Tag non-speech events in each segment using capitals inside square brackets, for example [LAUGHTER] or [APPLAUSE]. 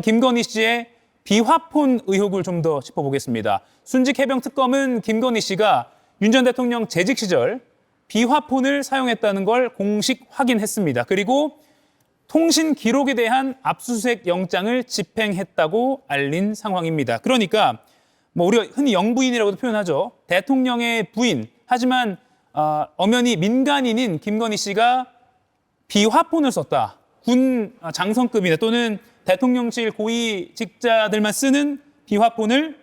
김건희 씨의 비화폰 의혹을 좀 더 짚어보겠습니다. 순직 해병 특검은 김건희 씨가 윤 전 대통령 재직 시절 비화폰을 사용했다는 걸 공식 확인했습니다. 그리고 통신 기록에 대한 압수수색 영장을 집행했다고 알린 상황입니다. 그러니까 뭐 우리가 흔히 영부인이라고도 표현하죠. 대통령의 부인 하지만 어, 엄연히 민간인인 김건희 씨가 비화폰을 썼다. 군 장성급이나 또는 대통령실 고위 직자들만 쓰는 비화폰을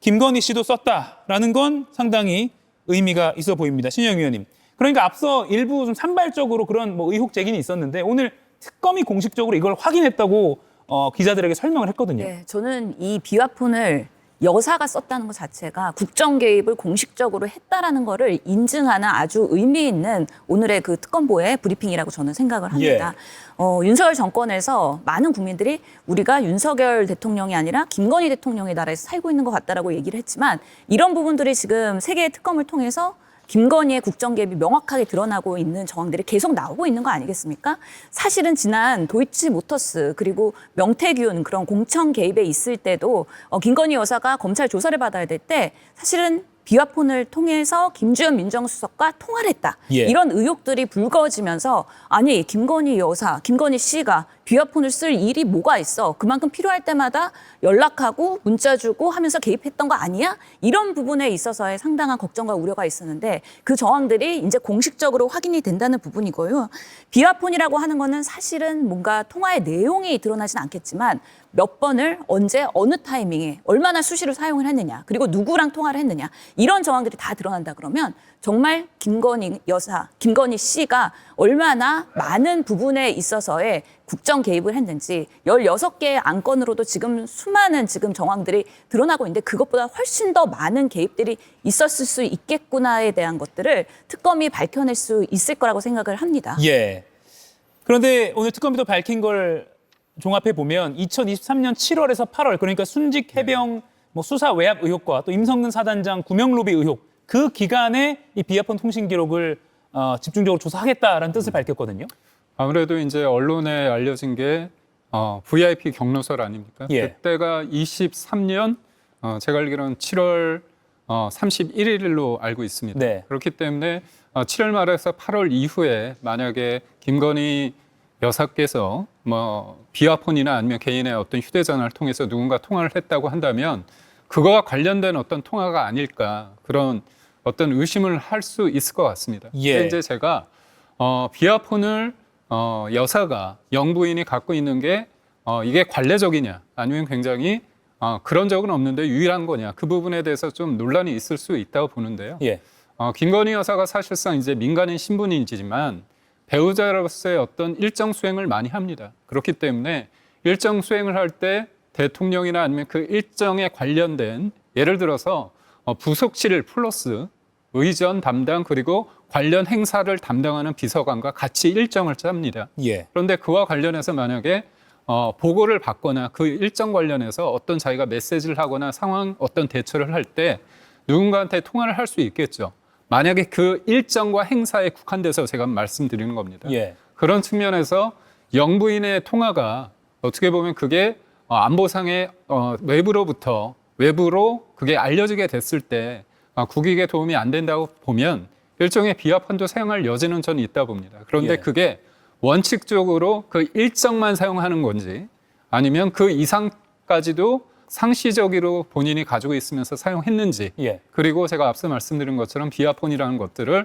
김건희 씨도 썼다라는 건 상당히 의미가 있어 보입니다. 신영 의원님. 그러니까 앞서 일부 좀 산발적으로 그런 뭐 의혹 제기는 있었는데 오늘 특검이 공식적으로 이걸 확인했다고 어, 기자들에게 설명을 했거든요. 네, 저는 이 비화폰을 여사가 썼다는 것 자체가 국정 개입을 공식적으로 했다라는 거를 인증하는 아주 의미 있는 오늘의 그 특검보의 브리핑이라고 저는 생각을 합니다. 어, 윤석열 정권에서 많은 국민들이 우리가 윤석열 대통령이 아니라 김건희 대통령의 나라에서 살고 있는 것 같다라고 얘기를 했지만 이런 부분들이 지금 세계의 특검을 통해서 김건희의 국정 개입이 명확하게 드러나고 있는 정황들이 계속 나오고 있는 거 아니겠습니까? 사실은 지난 도이치 모터스 그리고 명태균 그런 공청 개입에 있을 때도 어, 김건희 여사가 검찰 조사를 받아야 될 때 사실은 비화폰을 통해서 김주현 민정수석과 통화를 했다. 예. 이런 의혹들이 불거지면서 아니 김건희 여사, 김건희 씨가 비화폰을 쓸 일이 뭐가 있어? 그만큼 필요할 때마다 연락하고 문자 주고 하면서 개입했던 거 아니야? 이런 부분에 있어서의 상당한 걱정과 우려가 있었는데 그 정황들이 이제 공식적으로 확인이 된다는 부분이고요. 비화폰이라고 하는 거는 사실은 뭔가 통화의 내용이 드러나진 않겠지만 몇 번을 언제 어느 타이밍에 얼마나 수시로 사용을 했느냐 그리고 누구랑 통화를 했느냐 이런 정황들이 다 드러난다 그러면 정말 김건희 여사 김건희 씨가 얼마나 많은 부분에 있어서의 국정 개입을 했는지 16개의 안건으로도 지금 수많은 지금 정황들이 드러나고 있는데 그것보다 훨씬 더 많은 개입들이 있었을 수 있겠구나에 대한 것들을 특검이 밝혀낼 수 있을 거라고 생각을 합니다. 예. 그런데 오늘 특검이 밝힌 걸 종합해 보면 2023년 7월에서 8월 그러니까 순직 해병 뭐 수사 외압 의혹과 또 임성근 사단장 구명 로비 의혹 그 기간에 이 비아폰 통신 기록을 어, 집중적으로 조사하겠다라는 뜻을 밝혔거든요. 아무래도 이제 언론에 알려진 게 어, VIP 경로설 아닙니까? 예. 그때가 23년 어, 제가 알기로는 7월 어, 31일로 알고 있습니다. 네. 그렇기 때문에 어, 7월 말에서 8월 이후에 만약에 김건희 여사께서 뭐 비화폰이나 아니면 개인의 어떤 휴대전화를 통해서 누군가 통화를 했다고 한다면 그거와 관련된 어떤 통화가 아닐까 그런 어떤 의심을 할 수 있을 것 같습니다. 예. 이제 제가 어, 비화폰을 어, 여사가 영부인이 갖고 있는 게 어, 이게 관례적이냐 아니면 굉장히 어, 그런 적은 없는데 유일한 거냐 그 부분에 대해서 좀 논란이 있을 수 있다고 보는데요. 예. 어, 김건희 여사가 사실상 이제 민간인 신분이지만 배우자로서의 어떤 일정 수행을 많이 합니다. 그렇기 때문에 일정 수행을 할 때 대통령이나 아니면 그 일정에 관련된 예를 들어서 어, 부속실 플러스 의전 담당 그리고 관련 행사를 담당하는 비서관과 같이 일정을 짭니다. 예. 그런데 그와 관련해서 만약에 어, 보고를 받거나 그 일정 관련해서 어떤 자기가 메시지를 하거나 상황 어떤 대처를 할 때 누군가한테 통화를 할 수 있겠죠. 만약에 그 일정과 행사에 국한돼서 제가 말씀드리는 겁니다. 예. 그런 측면에서 영부인의 통화가 어떻게 보면 그게 어, 안보상의 어, 외부로부터 외부로 그게 알려지게 됐을 때 어, 국익에 도움이 안 된다고 보면 일종의 비화판도 사용할 여지는 저는 있다 봅니다. 그런데 예. 그게 원칙적으로 그 일정만 사용하는 건지 아니면 그 이상까지도 상시적으로 본인이 가지고 있으면서 사용했는지 예. 그리고 제가 앞서 말씀드린 것처럼 비아폰이라는 것들을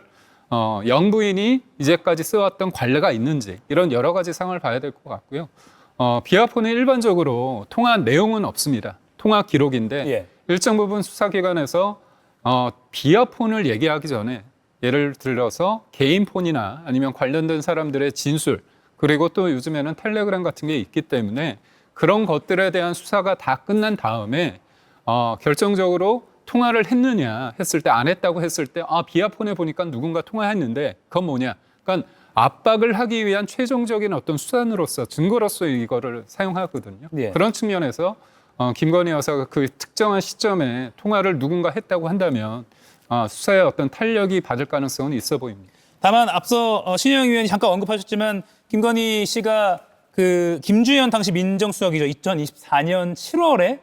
어, 영부인이 이제까지 써왔던 관례가 있는지 이런 여러 가지 상황을 봐야 될 것 같고요. 어, 비아폰은 일반적으로 통화 내용은 없습니다. 통화 기록인데 예. 일정 부분 수사기관에서 어, 비아폰을 얘기하기 전에 예를 들어서 개인 폰이나 아니면 관련된 사람들의 진술 그리고 또 요즘에는 텔레그램 같은 게 있기 때문에 그런 것들에 대한 수사가 다 끝난 다음에 어, 결정적으로 통화를 했느냐 했을 때 안 했다고 했을 때 아 비아폰에 보니까 누군가 통화했는데 그건 뭐냐? 그러니까 압박을 하기 위한 최종적인 어떤 수단으로서 증거로서 이거를 사용하거든요. 예. 그런 측면에서 어, 김건희 여사가 그 특정한 시점에 통화를 누군가 했다고 한다면 어, 수사에 어떤 탄력이 받을 가능성은 있어 보입니다. 다만 앞서 어, 신영 의원이 잠깐 언급하셨지만 김건희 씨가 그 김주현 당시 민정수석이죠. 2024년 7월에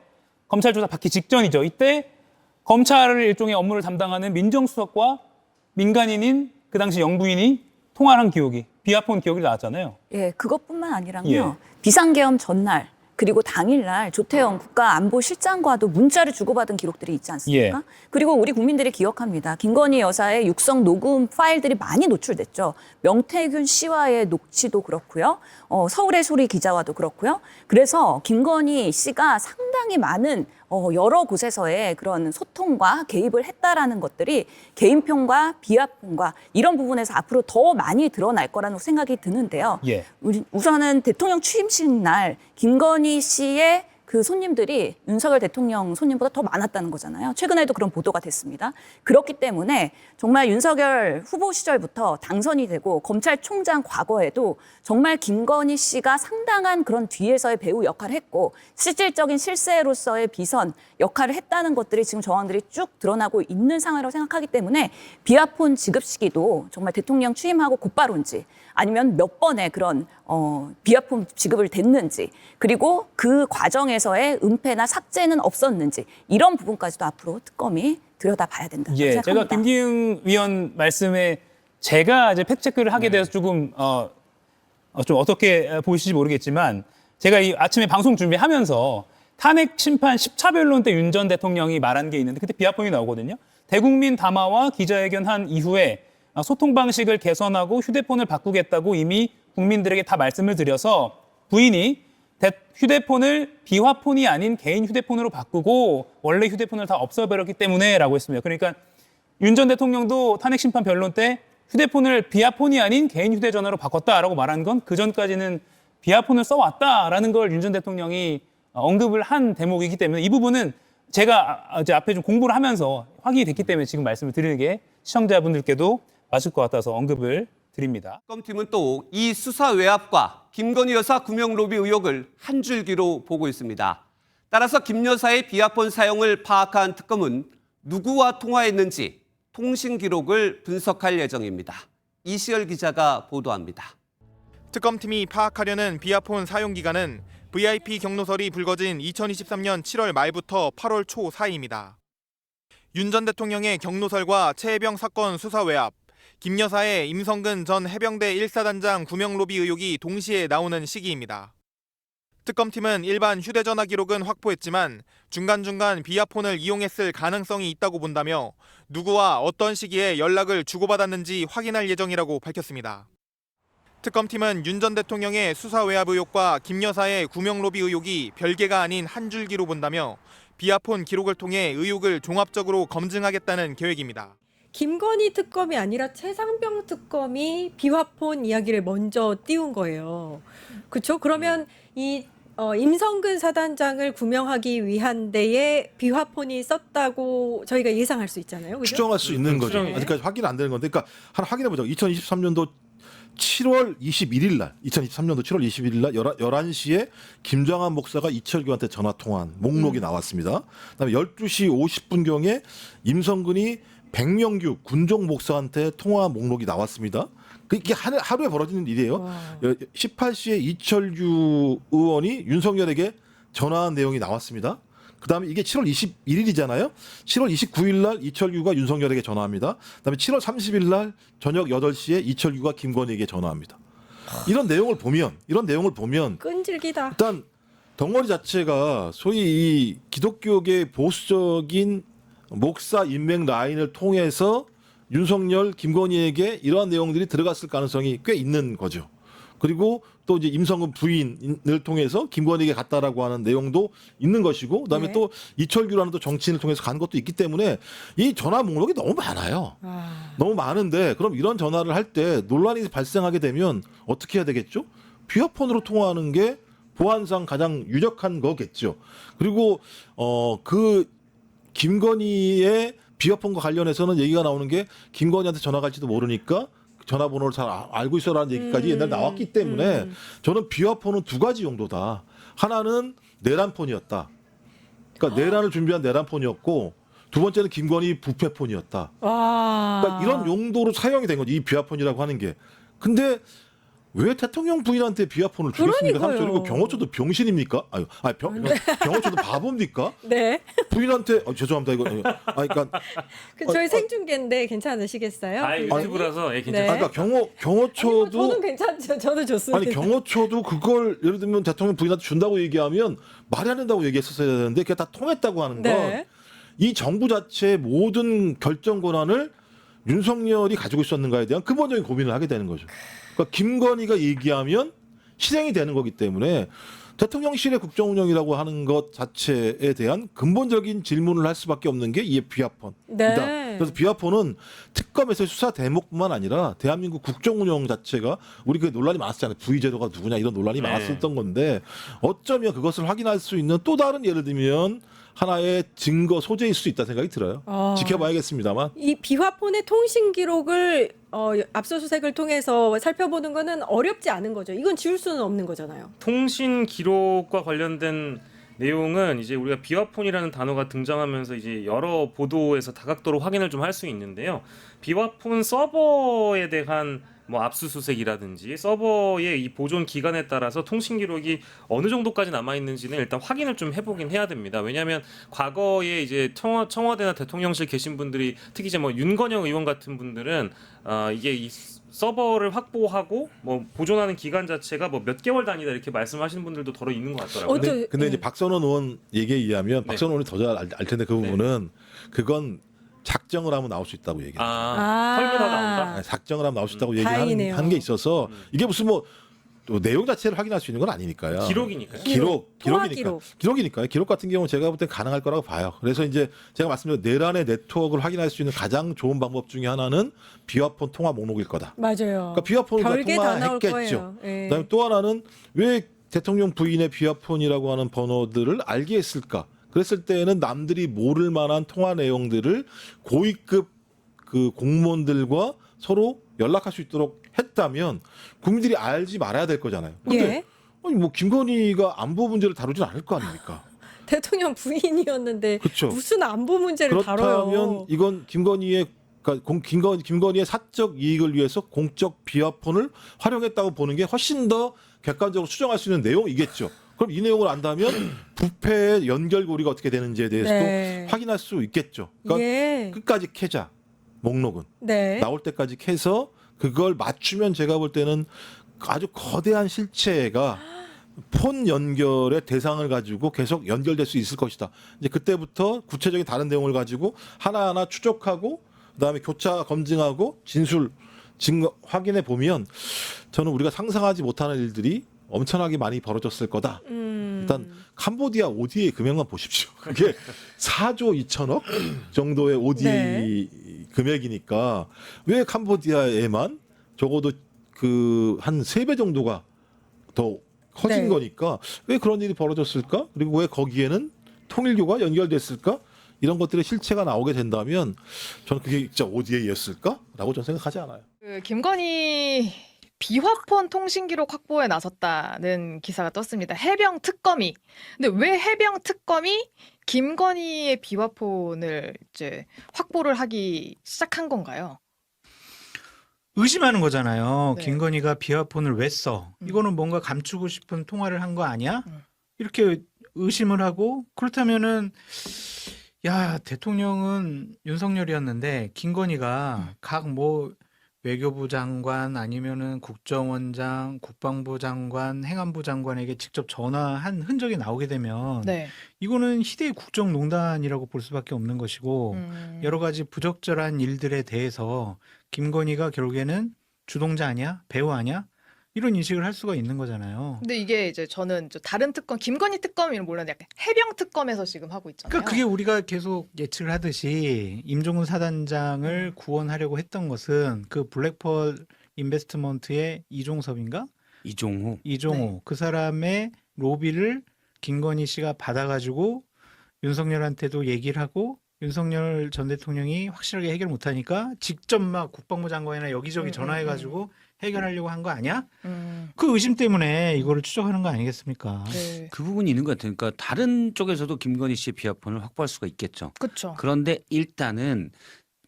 검찰 조사 받기 직전이죠. 이때 검찰을 일종의 업무를 담당하는 민정수석과 민간인인 그 당시 영부인이 통화를 한 기록이 비아폰 기록이 나왔잖아요. 예, 그것뿐만 아니라요. 예. 비상계엄 전날 그리고 당일날 조태영 국가안보실장과도 문자를 주고받은 기록들이 있지 않습니까? 예. 그리고 우리 국민들이 기억합니다. 김건희 여사의 육성 녹음 파일들이 많이 노출됐죠. 명태균 씨와의 녹취도 그렇고요. 어, 서울의 소리 기자와도 그렇고요. 그래서 김건희 씨가 상당히 많은 어, 여러 곳에서의 그런 소통과 개입을 했다라는 것들이 개인편과 비하폰과 이런 부분에서 앞으로 더 많이 드러날 거라는 생각이 드는데요. 예. 우선은 대통령 취임식 날 김건희 씨의 그 손님들이 윤석열 대통령 손님보다 더 많았다는 거잖아요. 최근에도 그런 보도가 됐습니다. 그렇기 때문에 정말 윤석열 후보 시절부터 당선이 되고 검찰총장 과거에도 정말 김건희 씨가 상당한 그런 뒤에서의 배우 역할을 했고 실질적인 실세로서의 비선 역할을 했다는 것들이 지금 정황들이 쭉 드러나고 있는 상황이라고 생각하기 때문에 비아폰 지급 시기도 정말 대통령 취임하고 곧바로인지 아니면 몇 번의 그런 어, 비아폰 지급을 됐는지 그리고 그 과정에서의 은폐나 삭제는 없었는지 이런 부분까지도 앞으로 특검이 들여다봐야 된다. 예, 제가 생각합니다. 김기웅 위원 말씀에 제가 이제 팩트 체크를 하게 돼서 조금 어, 어, 좀 어떻게 보이실지 모르겠지만 제가 이 아침에 방송 준비하면서 탄핵 심판 10차 변론 때 윤 전 대통령이 말한 게 있는데 그때 비하폰이 나오거든요. 대국민 담화와 기자회견 한 이후에 아, 소통 방식을 개선하고 휴대폰을 바꾸겠다고 이미 국민들에게 다 말씀을 드려서 부인이 대- 휴대폰을 비화폰이 아닌 개인 휴대폰으로 바꾸고 원래 휴대폰을 다 없애버렸기 때문에라고 했습니다. 그러니까 윤 전 대통령도 탄핵 심판 변론 때 휴대폰을 비아폰이 아닌 개인 휴대전화로 바꿨다라고 말한 건 그 전까지는 비아폰을 써왔다라는 걸 윤 전 대통령이 언급을 한 대목이기 때문에 이 부분은 제가 이제 앞에 좀 공부를 하면서 확인이 됐기 때문에 지금 말씀을 드리는 게 시청자분들께도 맞을 것 같아서 언급을 드립니다. 특검팀은 또 이 수사 외압과 김건희 여사 구명 로비 의혹을 한 줄기로 보고 있습니다. 따라서 김 여사의 비아폰 사용을 파악한 특검은 누구와 통화했는지 통신 기록을 분석할 예정입니다. 이시열 기자가 보도합니다. 특검팀이 파악하려는 비아폰 사용 기간은 VIP 경로설이 불거진 2023년 7월 말부터 8월 초 사이입니다. 윤 전 대통령의 경로설과 최혜병 사건 수사 외압, 김 여사의 임성근 전 해병대 1사단장 구명 로비 의혹이 동시에 나오는 시기입니다. 특검팀은 일반 휴대전화 기록은 확보했지만 중간중간 비아폰을 이용했을 가능성이 있다고 본다며 누구와 어떤 시기에 연락을 주고받았는지 확인할 예정이라고 밝혔습니다. 특검팀은 윤 전 대통령의 수사 외압 의혹과 김 여사의 구명 로비 의혹이 별개가 아닌 한 줄기로 본다며 비아폰 기록을 통해 의혹을 종합적으로 검증하겠다는 계획입니다. 김건희 특검이 아니라 최상병 특검이 비화폰 이야기를 먼저 띄운 거예요. 그렇죠? 그러면 이 어, 임성근 사단장을 구명하기 위한 데에 비화폰이 썼다고 저희가 예상할 수 있잖아요. 그죠? 추정할 수 있는 거죠. 추정이. 아직까지 확인 안 되는 건데, 그러니까 하나 확인해 보자. 2023년도 7월 21일 날, 2023년도 7월 21일 날 11 시에 김정한 목사가 이철규한테 전화 통화한 목록이 나왔습니다. 그다음에 12시 50분 경에 임성근이 백명규 군종 목사한테 통화 목록이 나왔습니다. 그 이게 하루, 하루 에 벌어지는 일이에요. 와. 18시에 이철규 의원이 윤석열에게 전화한 내용이 나왔습니다. 그다음에 이게 7월 21일이잖아요. 7월 29일 날 이철규가 윤석열에게 전화합니다. 그다음에 7월 30일 날 저녁 8시에 이철규가 김건희에게 전화합니다. 이런 내용을 보면 이런 내용을 보면 끈질기다. 일단 덩어리 자체가 소위 이 기독교계 보수적인 목사 인맥 라인을 통해서 윤석열, 김건희에게 이러한 내용들이 들어갔을 가능성이 꽤 있는 거죠. 그리고 또 이제 임성근 부인을 통해서 김건희에게 갔다라고 하는 내용도 있는 것이고, 그다음에 네. 또 이철규라는 또 정치인을 통해서 간 것도 있기 때문에 이 전화 목록이 너무 많아요. 아, 너무 많은데 그럼 이런 전화를 할 때 논란이 발생하게 되면 어떻게 해야 되겠죠? 비어폰으로 통화하는 게 보안상 가장 유력한 거겠죠. 그리고 어그 김건희의 비어폰과 관련해서는 얘기가 나오는 게 김건희한테 전화 갈지도 모르니까 전화번호를 잘 아- 알고 있어라는 얘기까지 음, 옛날 나왔기 때문에 음. 저는 비어폰은 두 가지 용도다. 하나는 내란폰이었다. 그러니까 내란을 준비한 내란폰이었고 두 번째는 김건희 부패폰이었다. 와. 그러니까 이런 용도로 사용이 된 거지 이 비아폰이라고 하는 게. 근데 왜 대통령 부인한테 비아폰을 주겠습니까? 그러니까요. 삼촌이고 경호처도 병신입니까? 아유, 아니 병, 경호처도 바보입니까? [LAUGHS] 네. 부인한테 어, 죄송합니다 이거. 아 그러니까 [LAUGHS] 그 어, 저희 어. 생중계인데 괜찮으시겠어요? 아, 유튜브라서 예, 네. 괜찮아요. 아, 그러니까 경호 아니, 뭐 경호처도 저는 괜찮죠. 저도 좋습니다. 아니 경호처도 그걸 예를 들면 대통령 부인한테 준다고 얘기하면 말이 안 된다고 얘기했었어야 되는데 그게 다 통했다고 하는 건 네. 이 정부 자체의 모든 결정 권한을 윤석열이 가지고 있었는가에 대한 근본적인 고민을 하게 되는 거죠. 그러니까 김건희가 얘기하면 실행이 되는 거기 때문에 대통령실의 국정 운영이라고 하는 것 자체에 대한 근본적인 질문을 할 수밖에 없는 게 이게 비아폰이다. 네. 그래서 비아폰은 특검에서 수사 대목뿐만 아니라 대한민국 국정 운영 자체가 우리 그 논란이 많았잖아요. 부의제도가 누구냐 이런 논란이 네. 많았었던 건데 어쩌면 그것을 확인할 수 있는 또 다른 예를 들면 하나의 증거 소재일 수 있다 생각이 들어요. 어. 지켜봐야겠습니다만. 이 비화폰의 통신 기록을 어, 압수수색을 통해서 살펴보는 거는 어렵지 않은 거죠. 이건 지울 수는 없는 거잖아요. 통신 기록과 관련된 내용은 이제 우리가 비화폰이라는 단어가 등장하면서 이제 여러 보도에서 다각도로 확인을 좀 할 수 있는데요. 비화폰 서버에 대한 뭐 압수수색이라든지 서버의 이 보존 기간에 따라서 통신 기록이 어느 정도까지 남아 있는지는 일단 확인을 좀 해보긴 해야 됩니다. 왜냐하면 과거에 이제 청와, 청와대나 대통령실 계신 분들이 특히 이제 뭐 윤건영 의원 같은 분들은 아 이게 이 서버를 확보하고 뭐 보존하는 기간 자체가 뭐 몇 개월 단위다 이렇게 말씀하시는 분들도 더러 있는 것 같더라고요. 근데, 근데 네. 이제 박선원 의원 얘기에 의하면 네. 박선원 의원이 더 잘 알 텐데 그 부분은 그건 작정을 하면 나올 수 있다고 얘기해요. 아, 설문하다 나온다. 아, 작정을 하면 나올 수 있다고 음, 얘기하는 다행이네요. 하는 게 있어서 이게 무슨 뭐또 내용 자체를 확인할 수 있는 건 아니니까요. 기록이니까요. 기록, 통화 기록이니까. 기록. 기록이니까요. 기록 같은 경우 는 제가 볼 때 가능할 거라고 봐요. 그래서 이제 제가 말씀드린 내란의 네트워크를 확인할 수 있는 가장 좋은 방법 중에 하나는 비화폰 통화 목록일 거다. 맞아요. 그러니까 비화폰을 다 별게 다 나올 통화했겠죠. 거예요. 예. 그다음에 또 하나는 왜 대통령 부인의 비화폰이라고 하는 번호들을 알게 했을까? 그랬을 때에는 남들이 모를 만한 통화 내용들을 고위급 그 공무원들과 서로 연락할 수 있도록 했다면 국민들이 알지 말아야 될 거잖아요. 근데 예. 아니 뭐 김건희가 안보 문제를 다루진 않을 거 아닙니까? [LAUGHS] 대통령 부인이었는데 그렇죠. 무슨 안보 문제를 그렇다면 다뤄요. 이건 김건희의 그러니까 공- 김건 김건희의 사적 이익을 위해서 공적 비화폰을 활용했다고 보는 게 훨씬 더 객관적으로 수정할 수 있는 내용이겠죠. 그럼 이 내용을 안다면 [CLEARS THROAT] 부패의 연결고리가 어떻게 되는지에 대해서도 네. 확인할 수 있겠죠. 그러니까 예. 끝까지 캐자 목록은 네. 나올 때까지 캐서 그걸 맞추면 제가 볼 때는 아주 거대한 실체가 폰 연결의 대상을 가지고 계속 연결될 수 있을 것이다. 이제 그때부터 구체적인 다른 내용을 가지고 하나하나 추적하고 그다음에 교차 검증하고 진술 증거 확인해 보면 저는 우리가 상상하지 못하는 일들이 엄청나게 많이 벌어졌을 거다. 음. 일단 캄보디아 ODA 금액만 보십시오. [LAUGHS] 그게 4조 2천억 정도의 ODA 네. 금액이니까 왜 캄보디아에만 적어도 그 한 세 배 정도가 더 커진 네. 거니까 왜 그런 일이 벌어졌을까? 그리고 왜 거기에는 통일교가 연결됐을까? 이런 것들의 실체가 나오게 된다면 저는 그게 진짜 ODA였을까라고 저는 생각하지 않아요. 그 김건희 비화폰 통신 기록 확보에 나섰다는 기사가 떴습니다. 해병 특검이. 근데 왜 해병 특검이 김건희의 비화폰을 이제 확보를 하기 시작한 건가요? 의심하는 거잖아요. 네. 김건희가 비화폰을 왜 써? 음. 이거는 뭔가 감추고 싶은 통화를 한 거 아니야? 음. 이렇게 의심을 하고 그렇다면은 야 대통령은 윤석열이었는데 김건희가 음. 각뭐 외교부 장관 아니면은 국정원장, 국방부 장관, 행안부 장관에게 직접 전화한 흔적이 나오게 되면 네. 이거는 희대의 국정농단이라고 볼 수밖에 없는 것이고 음. 여러 가지 부적절한 일들에 대해서 김건희가 결국에는 주동자 아니야? 배우 아니야? 이런 인식을 할 수가 있는 거잖아요. 근데 이게 이제 저는 저 다른 특검, 김건희 특검이는 몰랐는데 약간 해병 특검에서 지금 하고 있잖아요. 그러니까 그게 우리가 계속 예측을 하듯이 임종훈 사단장을 구원하려고 했던 것은 그 블랙펄 인베스트먼트의 이종섭인가? 이종호 이종호 네. 그 사람의 로비를 김건희 씨가 받아가지고 윤석열한테도 얘기를 하고 윤석열 전 대통령이 확실하게 해결 못하니까 직접 막 국방부 장관이나 여기저기 음, 음, 전화해가지고 해결하려고 한 거 아니야? 음. 그 의심 때문에 이거를 추적하는 거 아니겠습니까? 네. 그 부분이 있는 것 같아요. 그러니까 다른 쪽에서도 김건희 씨의 비화폰을 확보할 수가 있겠죠. 그렇죠. 그런데 일단은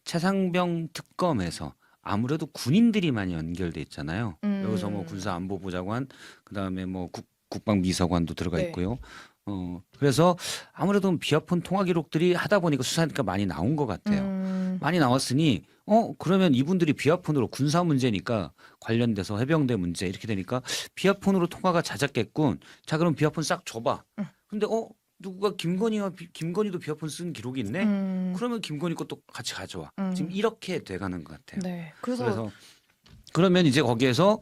최상병 특검에서 아무래도 군인들이 많이 연결돼 있잖아요. 음. 여기서 뭐 군사안보보좌관, 그다음에 뭐 국, 국방비서관도 들어가 네. 있고요. 어 그래서 아무래도 비아폰 통화 기록들이 하다 보니까 수사니까 많이 나온 것 같아요. 음. 많이 나왔으니 어 그러면 이분들이 비아폰으로 군사 문제니까 관련돼서 해병대 문제 이렇게 되니까 비아폰으로 통화가 잦았겠군. 자 그럼 비아폰 싹 줘봐. 응. 근데 어 누가 김건희와 비- 김건희도 비아폰 쓴 기록이 있네. 음. 그러면 김건희 것도 같이 가져와. 음. 지금 이렇게 돼가는 것 같아요. 네. 그래서, 그래서 그러면 이제 거기에서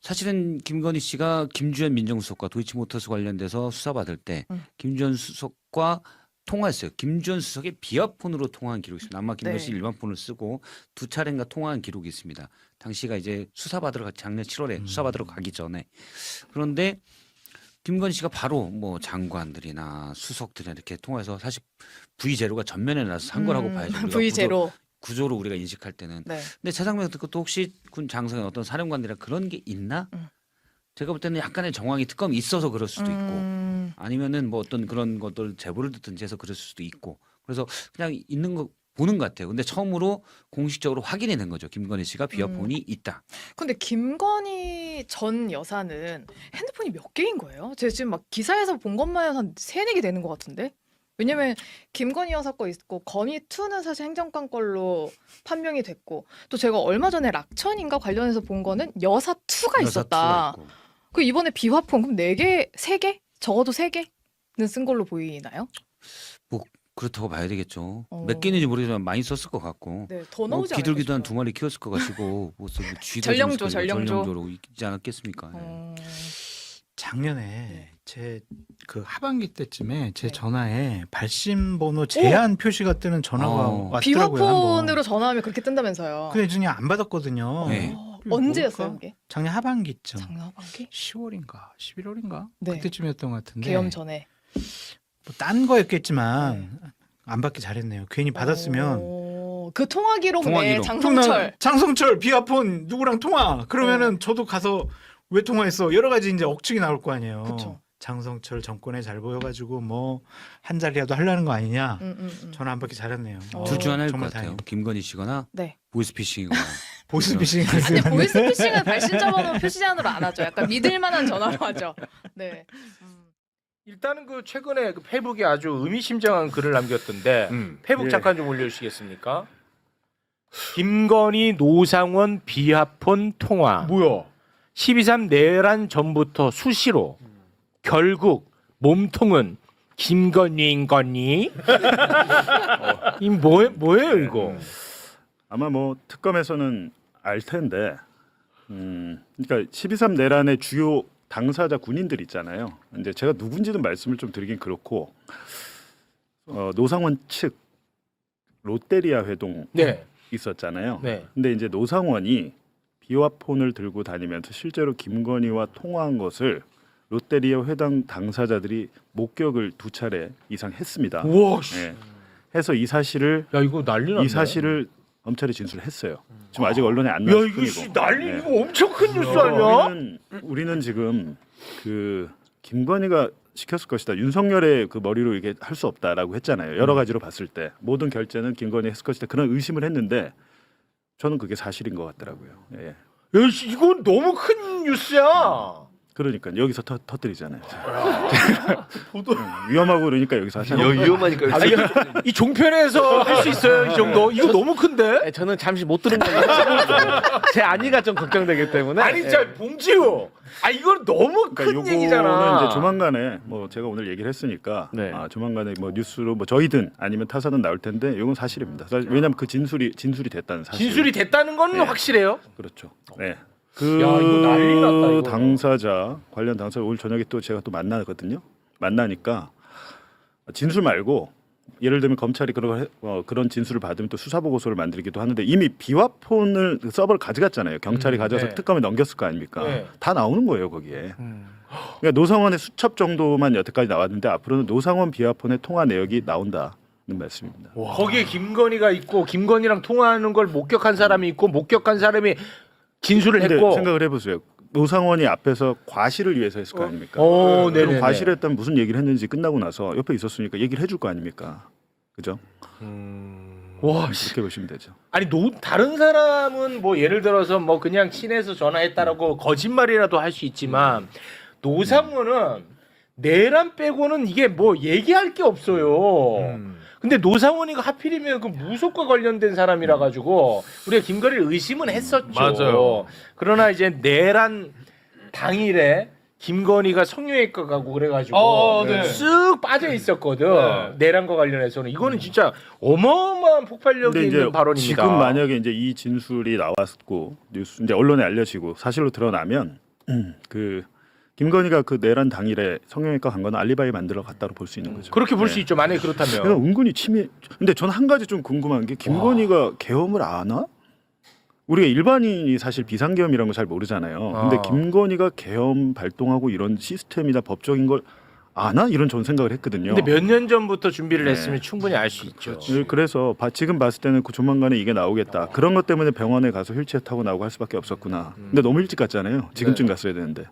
사실은 김건희 씨가 김주현 민정수석과 도이치모터스 관련돼서 수사받을 때 음. 김주현 수석과 통화했어요. 김주현 수석의 비아폰으로 통화한 기록이 있습니다. 아마 김건희 씨 네. 일반 폰을 쓰고 두 차례인가 통화한 기록이 있습니다. 당시가 이제 수사받으러 가- 작년 7월에 음. 수사받으러 가기 전에 그런데 김건희 씨가 바로 뭐 장관들이나 수석들이나 이렇게 통화해서 사실 V 제로가 전면에 나서 산 거라고 음, 봐야죠. V 구조- 제로. 구조로 우리가 인식할 때는 네. 근데 최상병 특검 또 혹시 군 장성의 어떤 사령관이나 그런 게 있나? 음. 제가 볼 때는 약간의 정황이 특검이 있어서 그럴 수도 있고 음. 아니면은 뭐 어떤 그런 것들 제보를 듣든지 해서 그럴 수도 있고 그래서 그냥 있는 거 보는 것 같아요. 근데 처음으로 공식적으로 확인이 된 거죠. 김건희 씨가 비아폰이 있다. 근데 김건희 전 여사는 핸드폰이 몇 개인 거예요? 제가 지금 막 기사에서 본 것만 해도 한 세네 개 되는 것 같은데? 왜냐면 김건희 여사 거 있고 건희 2는 사실 행정관 걸로 판명이 됐고 또 제가 얼마 전에 락천인가 관련해서 본 거는 여사 2가 여사 있었다. 투가 있고. 그 이번에 비화폰 그럼 네 개, 세 개? 적어도 세 개는 쓴 걸로 보이나요? 그렇다고 봐야 되겠죠. 어. 몇 개인지 모르지만 많이 썼을 것 같고. 네, 더 뭐 나오지 비둘기도 한 않을까 두 마리 키웠을 것 같고 뭐 쥐도 좀 전령조, 있을 거고, 전령조. 전령조로 있지 않았겠습니까? 네. 어... 작년에 제그 하반기 때쯤에 제 네. 전화에 발신 번호 제한 표시가 뜨는 전화가 어. 왔더라고요. 비화폰으로. 전화하면 그렇게 뜬다면서요. 근데 그냥 안 받았거든요. 네. 어, 이거 언제였어요? 그게? 작년 하반기쯤. 작년 하반기? 10월인가 11월인가 네. 그때쯤이었던 것 같은데 개엄 전에. 뭐딴 거였겠지만 안 받기 잘했네요. 괜히 받았으면 오, 그 통화 기록 통화 내 기록. 장성철. 장성철 비아폰 누구랑 통화 그러면은 저도 가서 왜 통화했어 여러 가지 이제 억측이 나올 거 아니에요. 그쵸. 장성철 정권에 잘 보여가지고 뭐 한 자리라도 하려는 거 아니냐. 음, 음, 음. 전화 안 받기 잘했네요. 어. 둘 중 하나일 것 정말 같아요. 김건희 씨거나 네. 보이스피싱이거나. [LAUGHS] 보이스피싱 아니 보이스피싱은 발신자 번호 표시 제한으로 안 하죠. 약간 믿을 만한 전화로 하죠. 네. 음. 일단은 그 최근에 그 페북에 아주 의미심장한 글을 남겼던데 페북 예. 잠깐 좀 올려주시겠습니까? 김건희 노상원 비하폰 통화 뭐야? 12.3 내란 전부터 수시로 결국 몸통은 김건희인 거니? 어, [LAUGHS] 이 뭐, 뭐예요 이거? 아마 뭐 특검에서는 알 텐데, 음, 그러니까 12.3 내란의 주요 당사자 군인들 있잖아요. 이제 제가 누군지는 말씀을 좀 드리긴 그렇고, 어, 노상원 측 롯데리아 회동 네, 있었잖아요. 네. 근데 이제 노상원이 비화폰을 들고 다니면서 실제로 김건희와 통화한 것을 롯데리아 회당 당사자들이 목격을 두 차례 이상 했습니다. 우와, 씨. 예. 해서 이 사실을 야 이거 난리 났네. 이 사실을 검찰에 진술했어요. 지금 아직 언론에 안야 나왔 이거. 씨 난리 네. 이거 엄청 큰 뉴스 아니야? 우리는, 우리는 지금 그 김건희가 시켰을 것이다. 윤석열의 그 머리로 이게 할 수 없다라고 했잖아요. 여러 가지로 봤을 때 모든 결제는 김건희 했을 것이다. 그런 의심을 했는데 저는 그게 사실인 것 같더라고요. 예. 야, 씨, 이건 너무 큰 뉴스야. 그러니까 여기서 터, 터뜨리잖아요. [LAUGHS] 음, 위험하고 그러니까 여기서 하잖아요. 위험하니까. 아, 이, 이 종편에서 할 수 있어요 이 정도? 이거 너무 큰데? 저는 잠시 못 들은 거예요. 제 안위가 좀 걱정되기 때문에. 아니 진짜 봉지우. 아 이건 너무 그러니까 큰 요거는 얘기잖아. 이제 조만간에 뭐 제가 오늘 얘기를 했으니까 네. 아, 조만간에 뭐 뉴스로 뭐 저희든 아니면 타사든 나올 텐데 이건 사실입니다. 사실 왜냐하면 그 진술이 진술이 됐다는 사실. 진술이 됐다는 건 네. 확실해요. 그렇죠. 네. 그 야, 이거 난리 났다, 이거. 당사자 관련 당사자 오늘 저녁에 또 제가 또 만나거든요. 만나니까 진술 말고 예를 들면 검찰이 그런 거- 어, 그런 진술을 받으면 또 수사 보고서를 만들기도 하는데 이미 비화폰을 그 서버를 가져갔잖아요. 경찰이 음, 가져서 네. 특검에 넘겼을 거 아닙니까? 네. 다 나오는 거예요 거기에. 그러니까 노상원의 수첩 정도만 여태까지 나왔는데 앞으로는 노상원 비화폰의 통화 내역이 나온다는 말씀입니다. 거기에 김건희가 있고 김건희랑 통화하는 걸 목격한 사람이 있고 목격한 사람이 진술을 근데 했고. 생각을 해보세요. 노상원이 앞에서 과실을 위해서 했을 거 아닙니까? 오, 그럼 네네네. 과실을 했다면 무슨 얘기를 했는지 끝나고 나서 옆에 있었으니까 얘기를 해줄 거 아닙니까? 그죠? 와, 씨. 이렇게 보시면 되죠. 아니 노 다른 사람은 뭐 예를 들어서 뭐 그냥 친해서 전화했다라고 거짓말이라도 할 수 있지만 노상원은 내란 빼고는 이게 뭐 얘기할 게 없어요. 음. 근데 노상원이가 하필이면 그 무속과 관련된 사람이라 가지고 우리가 김건희를 의심은 했었죠. 맞아요. 그러나 이제 내란 당일에 김건희가 성형외과 가고 그래가지고 어, 어, 네. 쓱 빠져 있었거든. 네. 내란과 관련해서는 이거는 진짜 어마어마한 폭발력이 근데 이제 있는 발언입니다. 지금 만약에 이제 이 진술이 나왔고 뉴스 이제 언론에 알려지고 사실로 드러나면 음, 그 김건희가 그 내란 당일에 성형외과 간 거는 알리바이 만들어 갔다고 볼수 있는 거죠. 그렇게 볼수 네. 있죠. 만약에 그렇다면. 그냥 은근히 치밀. 근데 전한 가지 좀 궁금한 게 김건희가 계엄을 아나? 우리가 일반인이 사실 비상계엄이라는 걸 잘 모르잖아요. 근데 아. 김건희가 계엄 발동하고 이런 시스템이나 법적인 걸 아나? 이런 전 생각을 했거든요. 근데 몇 년 전부터 준비를 네. 했으면 충분히 알 수 있죠. 네, 그래서 바- 지금 봤을 때는 그 조만간에 이게 나오겠다. 그런 것 때문에 병원에 가서 휠체어 타고 나오고 할 수밖에 없었구나. 근데 너무 일찍 갔잖아요. 지금쯤 갔어야 되는데.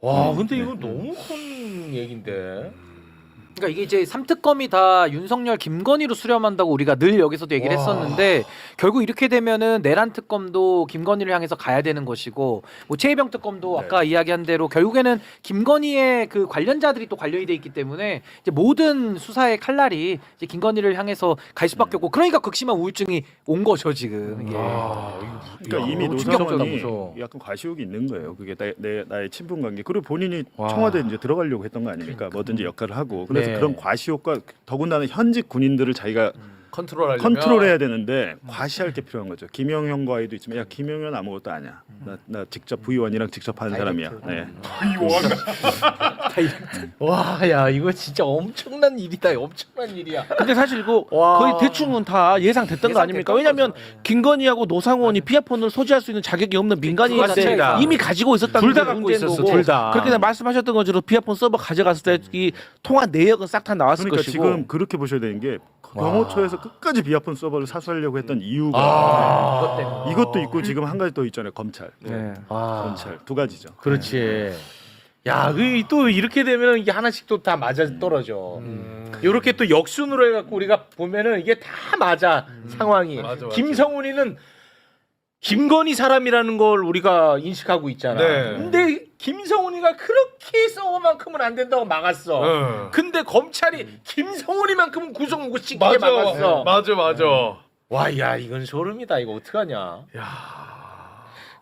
와, 근데 이거 너무 큰 얘긴데. 그러니까 이게 이제 삼특검이 다 윤석열, 김건희로 수렴한다고 우리가 늘 여기서도 얘기를 와. 했었는데 결국 이렇게 되면은 내란 특검도 김건희를 향해서 가야 되는 것이고 뭐 최혜병 특검도 네. 아까 이야기한 대로 결국에는 김건희의 그 관련자들이 또 관련이 돼 있기 때문에 이제 모든 수사의 칼날이 이제 김건희를 향해서 갈 수밖에 없고 그러니까 극심한 우울증이 온 거죠 지금. 이게. 그러니까 야, 이미 너무 충격적이다, 무서워. 약간 과시욕이 있는 거예요. 그게 나, 내, 나의 친분 관계. 그리고 본인이 와. 청와대 이제 들어가려고 했던 거 아닙니까? 뭐든지 역할을 하고. 그래서 네. 그런 과시욕과 더군다나 현직 군인들을 자기가 컨트롤하려면 컨트롤해야 되는데 과시할 게 필요한 거죠. 김영현과의도 있지만 야 김영현 아무것도 아니야. 나, 나 직접 부의원이랑 직접 하는 사람이야. 네. [LAUGHS] 와, 야, 이거 진짜 엄청난 일이다. 엄청난 일이야. 근데 사실 이거 와. 거의 대충은 다 예상됐던 거 아닙니까? 왜냐하면 김건희하고 노상원이 비아폰을 소지할 수 있는 자격이 없는 민간인인데 맞습니다. 이미 가지고 있었다는 둘다 게 갖고 문제인 있었어, 거고. 둘 다. 그렇게 말씀하셨던 것처럼 비아폰 서버 가져갔을 때 이 통화 내역은 싹 다 나왔을 그러니까 것이고 지금 그렇게 보셔야 되는 게 경호처에서 끝까지 비아폰 서버를 사수하려고 했던 이유가 아. 이것도 있고 지금 한 가지 더 있잖아요. 검찰. 네. 아, 검찰 두 가지죠. 그렇지. 야, 그 또 이렇게 되면 이게 하나씩 또 다 맞아 떨어져. 이렇게 또 역순으로 해갖고 우리가 보면은 이게 다 맞아 상황이. 맞아, 맞아. 김성훈이는 김건희 사람이라는 걸 우리가 인식하고 있잖아. 네. 근데 김성훈이가 그렇게 써만큼은 안 된다고 막았어. 근데 검찰이 김성훈이만큼은 구속 못 시키게 막았어. 맞아, 맞아. 와, 야, 이건 소름이다. 이거 어떡하냐.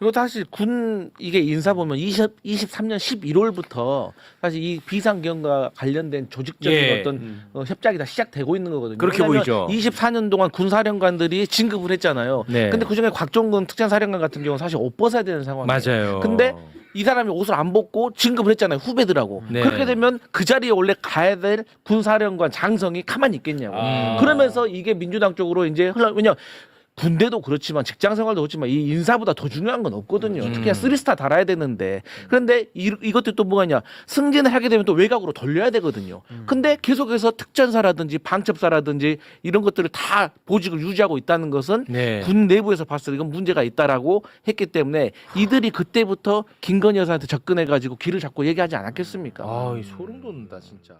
이거 사실 군 이게 인사 보면 20, 23년 11월부터 사실 이 비상경과 관련된 조직적인 예. 어떤 어, 협작이 다 시작되고 있는 거거든요. 그렇게 왜냐하면 보이죠. 24년 동안 군사령관들이 진급을 했잖아요. 네. 근데 그중에 곽종근 특전사령관 같은 경우는 사실 옷 벗어야 되는 상황이에요. 맞아요. 근데 이 사람이 옷을 안 벗고 진급을 했잖아요 후배들하고 네. 그렇게 되면 그 자리에 원래 가야 될 군사령관 장성이 가만히 있겠냐고 아. 그러면서 이게 민주당 쪽으로 이제 흘러 왜냐 군대도 그렇지만 직장 생활도 그렇지만 이 인사보다 더 중요한 건 없거든요. 음. 특히나 쓰리스타 달아야 되는데 그런데 이, 이것도 또 뭐가냐 승진을 하게 되면 또 외곽으로 돌려야 되거든요. 음. 근데 계속해서 특전사라든지 방첩사라든지 이런 것들을 다 보직을 유지하고 있다는 것은 네. 군 내부에서 봤을 때 이건 문제가 있다라고 했기 때문에 이들이 그때부터 김건희 여사한테 접근해 가지고 길을 잡고 얘기하지 않았겠습니까? 아, 소름 돋는다 진짜.